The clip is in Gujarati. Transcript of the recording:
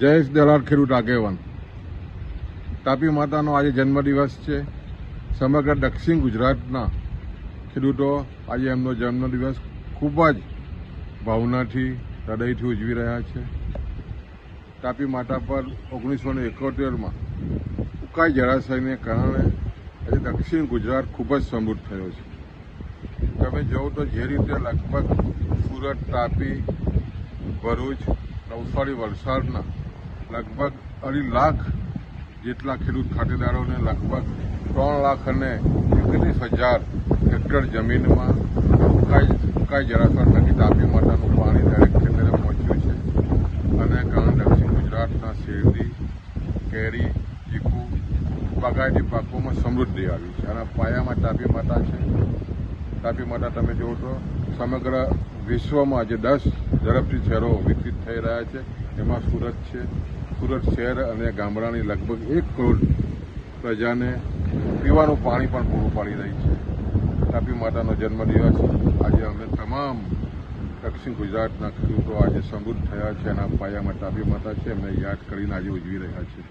જયેશ દલાલ ખેડૂત આગેવાન. તાપી માતાનો આજે જન્મદિવસ છે. સમગ્ર દક્ષિણ ગુજરાતના ખેડૂતો આજે એમનો જન્મદિવસ ખૂબ જ ભાવનાથી, હૃદયથી ઉજવી રહ્યા છે. તાપી માતા પર ઓગણીસો ને એકોતેરમાં ઉકાઈ જળાશયને કારણે આજે દક્ષિણ ગુજરાત ખૂબ જ સમૃદ્ધ થયો છે. તમે જોવો તો જે રીતે લગભગ સુરત, તાપી, ભરૂચ, નવસારી વલસાડના લગભગ અઢી લાખ જેટલા ખેડૂત ખાતેદારોને લગભગ ત્રણ લાખ અને એકત્રીસ હજાર હેક્ટર જમીનમાં ઉકાઈ ઉકાઈ જળાશય થકી તાપી માતાનું પાણી દરેક ખેતરે પહોંચ્યું છે. અને ઘણા દક્ષિણ ગુજરાતના શેરડી, કેરી, ચીકુ બાગાયતી પાકોમાં સમૃદ્ધિ આવી છે. અને પાયામાં તાપી માતા તાપી માતા તમે જુઓ તો સમગ્ર વિશ્વમાં જે દસ ઝડપથી શહેરો વિકસિત થઈ રહ્યા છે. એમાં સુરત છે. સુરત શહેર અને ગામડાની લગભગ એક કરોડ પ્રજાને પીવાનું પાણી પણ પૂરું પાડી રહી છે. તાપી માતાનો જન્મદિવસ આજે અમે તમામ દક્ષિણ ગુજરાતના ખેડૂતો આજે સમૃદ્ધ થયા છે એના પાયામાં તાપી માતા છે. એમને યાદ કરીને આજે ઉજવી રહ્યા છે.